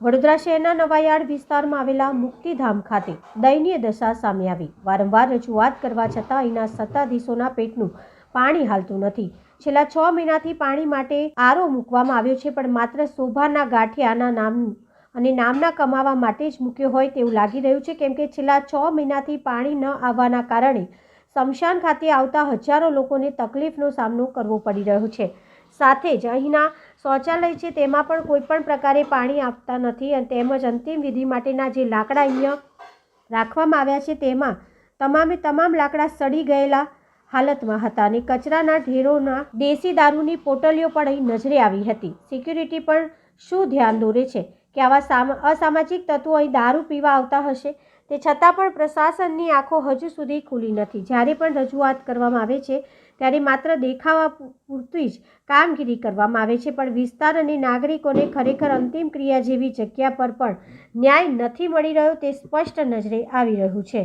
વડોદરા શહેરના નવાયાર્ડ વિસ્તારમાં આવેલા મુક્તિધામ ખાતે દયનીય દશા સામે આવી. વારંવાર રજૂઆત કરવા છતાં અહીંના સત્તાધીશોના પેટનું પાણી હાલતું નથી. છેલ્લા છ મહિનાથી પાણી માટે આરો મૂકવામાં આવ્યો છે, પણ માત્ર શોભાના ગાંઠિયાના નામ અને નામના કમાવા માટે જ મૂક્યો હોય તેવું લાગી રહ્યું છે, કેમ કે છેલ્લા છ મહિનાથી પાણી ન આવવાના કારણે સ્મશાન ખાતે આવતા હજારો લોકોને તકલીફનો સામનો કરવો પડી રહ્યો છે. સાથે જ અહીંના શૌચાલય છે, તેમાં પણ કોઈપણ પ્રકારે પાણી આપતા નથી અને તેમજ અંતિમ વિધિ માટેના જે લાકડા અહીંયા રાખવામાં આવ્યા છે, તેમાં તમામે તમામ લાકડા સડી ગયેલા હાલતમાં હતા અને કચરાના ઢેરોના દેશી દારૂની પોટલીઓ પણ અહીં નજરે આવી હતી. સિક્યુરિટી પણ શું ધ્યાન દોરે છે કે આવા સામ, અસામાજિક તત્વો અહીં દારૂ પીવા આવતા હશે? તે છતાં પણ પ્રશાસનની આંખો હજુ સુધી ખુલી નથી. જ્યારે પણ રજૂઆત કરવામાં આવે છે ત્યારે માત્ર દેખાવા પૂરતી જ કામગીરી કરવામાં આવે છે. પણ વિસ્તાર અને નાગરિકોને ખરેખર અંતિમ ક્રિયા જેવી જગ્યા પર પણ ન્યાય નથી મળી રહ્યો તે સ્પષ્ટ નજરે આવી રહ્યું છે.